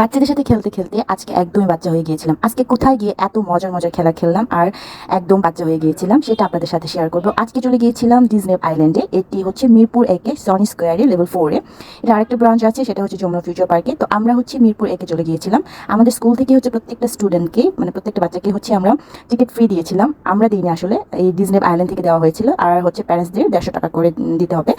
বাচ্চাদের সাথে খেলতে খেলতে আজকে একদমই বাচ্চা হয়ে গিয়েছিলাম। আজকে কোথায় গিয়ে এত মজার মজার খেলা খেললাম আর একদম বাচ্চা হয়ে গিয়েছিলাম, সেটা আপনাদের সাথে শেয়ার করব। আজকে চলে গিয়েছিলাম ডিজনে আইল্যান্ডে এটি হচ্ছে মিরপুর একে সনি স্কোয়ারে লেভেল ফোরে এটা আরেকটা ব্রাঞ্চ আছে, সেটা হচ্ছে যমুনা ফিউচার পার্কে তো আমরা হচ্ছে মিরপুর একে চলে গিয়েছিলাম। আমাদের স্কুল থেকে হচ্ছে প্রত্যেকটা স্টুডেন্টকে মানে প্রত্যেকটা বাচ্চাকে হচ্ছে আমরা টিকিট ফ্রি দিয়েছিলাম। আমরা দিইনি আসলে, এই ডিজনে আইল্যান্ড থেকে দেওয়া হয়েছিল। আর হচ্ছে প্যারেন্টসদের দেড়শো টাকা করে দিতে হবে।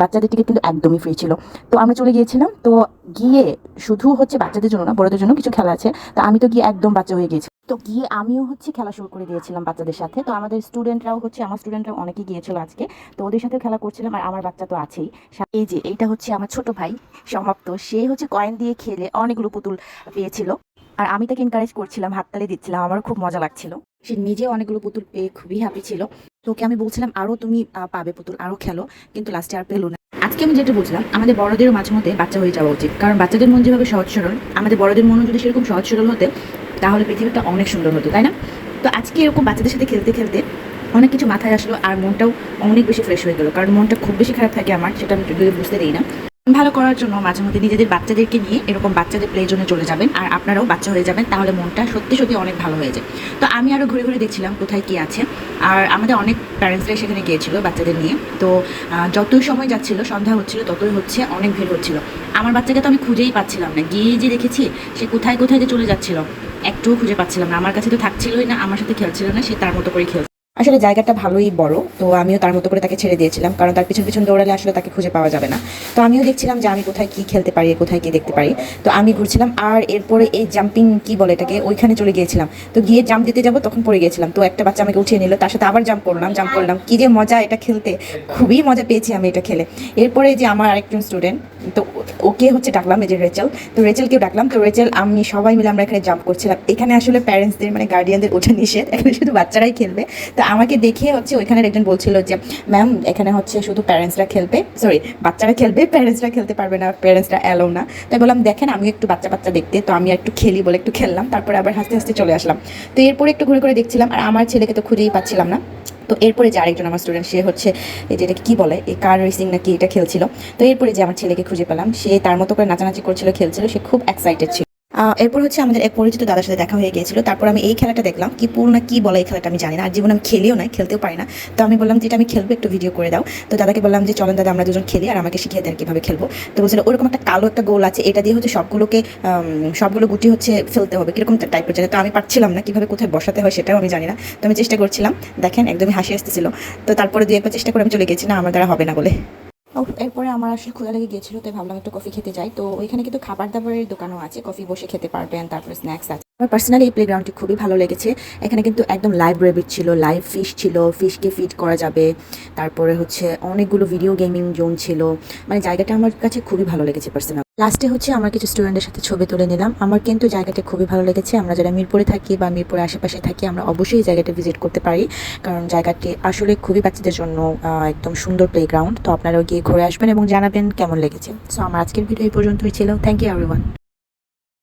বাচ্চাদের টিকিট কিন্তু একদমই ফ্রি ছিল। তো আমরা চলে গিয়েছিলাম। তো গিয়ে শুধু হচ্ছে বাচ্চাদের জন্য না, বড়দের জন্য কিছু খেলা আছে। তো আমি তো গিয়ে একদম বাচ্চা হয়ে গেছি তো গিয়ে আমিও হচ্ছে খেলা শুরু করে দিয়েছিলাম বাচ্চাদের সাথে। তো আমাদের স্টুডেন্টরাও হচ্ছে, আমার স্টুডেন্টরাও অনেকে গিয়েছিল আজকে। তো ওদের সাথেও খেলা করছিলাম আর আমার বাচ্চা তো আছেই। এই যে, এইটা হচ্ছে আমার ছোট ভাই, সমাপ্ত। সে হচ্ছে কয়েন দিয়ে খেলে অনেকগুলো পুতুল পেয়েছিল। আর আমি তাকে এনকারেজ করছিলাম, হাততালি দিচ্ছিলাম, আমারও খুব মজা লাগছিল। সে নিজে অনেকগুলো পুতুল পেয়ে খুবই হ্যাপি ছিল। তোকে আমি বলছিলাম আরও তুমি পাবে পুতুল আরও খেলো। কিন্তু লাস্টে আর পেল না। আজকে আমি যেটা বলছিলাম, আমাদের বড়দেরও মাঝে মধ্যে বাচ্চা হয়ে যাওয়া উচিত। কারণ বাচ্চাদের মন যেভাবে সহজ সরল, আমাদের বড়দের মনও যদি সেরকম সহজ সরল হতে, তাহলে পৃথিবীটা অনেক সুন্দর হতো, তাই না? তো আজকে এরকম বাচ্চাদের সাথে খেলতে খেলতে অনেক কিছু মাথায় আসলো আর মনটাও অনেক বেশি ফ্রেশ হয়ে গেলো। কারণ মনটা খুব বেশি খারাপ থাকে আমার, সেটা আমি বুঝতে দিই না। ভালো করার জন্য মাঝে মধ্যে নিজেদের বাচ্চাদেরকে নিয়ে এরকম বাচ্চাদের প্লে জোনে চলে যাবেন আর আপনারাও বাচ্চা হয়ে যাবেন, তাহলে মনটা সত্যি সত্যি অনেক ভালো হয়ে যায়। তো আমি আরও ঘুরে ঘুরে দেখছিলাম কোথায় কি আছে। আর আমাদের অনেক প্যারেন্টসরাই সেখানে গিয়েছিল বাচ্চাদের নিয়ে। তো যতই সময় যাচ্ছিল, সন্ধ্যা হচ্ছিল, ততই হচ্ছে অনেক ভিড় হচ্ছিল। আমার বাচ্চাকে তো আমি খুঁজেই পাচ্ছিলাম না। গিয়ে যে দেখেছি, সে কোথায় কোথায় যে চলে যাচ্ছিল, একটুও খুঁজে পাচ্ছিলাম না। আমার কাছে তো থাকছিলই না, আমার সাথে খেলছিল না, সে তার মতো করে খেলছিল আসলে জায়গাটা ভালোই বড়, তো আমিও তার মতো করে তাকে ছেড়ে দিয়েছিলাম, কারণ তার পিছন পিছন দৌড়ালে আসলে তাকে খুঁজে পাওয়া যাবে না। তো আমিও দেখছিলাম যে আমি কোথায় কি খেলতে পারি, কোথায় কি দেখতে পারি। তো আমি ঘুরছিলাম, আর এরপরে এই জাম্পিং কি বলে এটাকে, ওইখানে চলে গিয়েছিলাম। তো গিয়ে জাম্প দিতে যাব, তখন পড়ে গিয়েছিলাম। তো একটা বাচ্চা আমাকে উঠিয়ে নিল, তার সাথে আবার জাম্প করলাম জাম্প করলাম। কি যে মজা এটা খেলতে, খুবই মজা পেয়েছি আমি এটা খেলে। এরপরে যে আমার আরেকজন স্টুডেন্ট তো ওকে হচ্ছে ডাকলাম, এই যে রেচেল। তো রেচেলকেও ডাকলাম, তো রেচেল, আমি সবাই মিলে আমরা এখানে জাম্প করছিলাম। এখানে আসলে প্যারেন্টসদের মানে গার্ডিয়ানদের ওঠা নিষেধ। এখানে শুধু বাচ্চারাই খেলবে। তো আমাকে দেখে হচ্ছে ওইখানে একজন বলছিল যে, ম্যাম, এখানে হচ্ছে শুধু প্যারেন্টসরা খেলবে সরি বাচ্চারা খেলবে প্যারেন্টসরা খেলতে পারবে না প্যারেন্টসরা অ্যালো না। তাই বললাম, দেখেন আমি একটু বাচ্চা বাচ্চা দেখতে, তো আমি একটু খেলি বলে একটু খেললাম, তারপরে আবার হাসতে হাসতে চলে আসলাম। তো এরপরে একটু ঘুরে ঘুরে দেখছিলাম, আর আমার ছেলেকে তো খুঁজেই পাচ্ছিলাম না। তো এরপরে যে আরেকজন আমার স্টুডেন্ট সে হচ্ছে এটাকে কী বলে, এই কার রেসিং নাকি এটা খেলছিল, তো এরপরে যে আমার ছেলেকে খুঁজে পেলাম, সে তার মতো করে নাচানাচি করছিল, খেলছিল, সে খুব এক্সাইটেড ছিল। এরপর হচ্ছে আমাদের এক পরিচিত দাদার সাথে দেখা হয়ে গিয়েছিল। তারপর আমি এই খেলাটা দেখলাম কি পুরো না কি বলে এই খেলাটা আমি জানি না। আর জীবনে আমি খেলিও না খেলতেও পারি না। তো আমি বললাম যে এটা আমি খেলব, একটু ভিডিও করে দাও। তো দাদাকে বললাম যে চলেন দাদা, আমরা দুজন খেলি আর আমাকে শিখিয়ে দেন কীভাবে খেলব। তো বলছিল, ওরকম একটা কালো একটা গোল আছে, এটা দিয়ে হচ্ছে সবগুলোকে সবগুলো গুটি হচ্ছে ফেলতে হবে। কীরকম টাইপের জানে তো আমি পারছিলাম না, কীভাবে কোথায় বসাতে হয় সেটাও আমি জানি না। তো আমি চেষ্টা করছিলাম, দেখেন একদমই হাসি আসতেছিল। তো তারপরে দুই একবার চেষ্টা করে আমি চলে গেছি, না, আমার দ্বারা হবে না বলে। এরপরে আমার আসলে খোলা লেগে গিয়েছিল, তাই ভাবলাম একটু কফি খেতে যাই। তো ওইখানে কিন্তু খাবার দাবারের দোকানও আছে কফি বসে খেতে পারবেন, তারপরে স্ন্যাক্স আছে। আমার পার্সোনালি এই প্লেগ্রাউন্ডটি খুবই ভালো লেগেছে। এখানে কিন্তু একদম লাইভ রেবিট ছিল লাইভ ফিশ ছিল ফিশকে ফিড করা যাবে। তারপরে হচ্ছে অনেকগুলো ভিডিও গেমিং জোন ছিল। মানে জায়গাটা আমার কাছে খুবই ভালো লেগেছে পার্সোনাল লাস্টে হচ্ছে আমার কিছু স্টুডেন্টের সাথে ছবি তুলে নিলাম। আমার কিন্তু জায়গাটা খুবই ভালো লেগেছে। আমরা যারা মিরপুরে থাকি বা মিরপুরে আশেপাশে থাকি, আমরা অবশ্যই এই জায়গাটা ভিজিট করতে পারি। কারণ জায়গাটি আসলে খুবই বাচ্চাদের জন্য একদম সুন্দর প্লেগ্রাউন্ড তো আপনারাও গিয়ে ঘুরে আসবেন এবং জানাবেন কেমন লেগেছে। সো আমার আজকের ভিডিও এই পর্যন্তই ছিল। Thank you everyone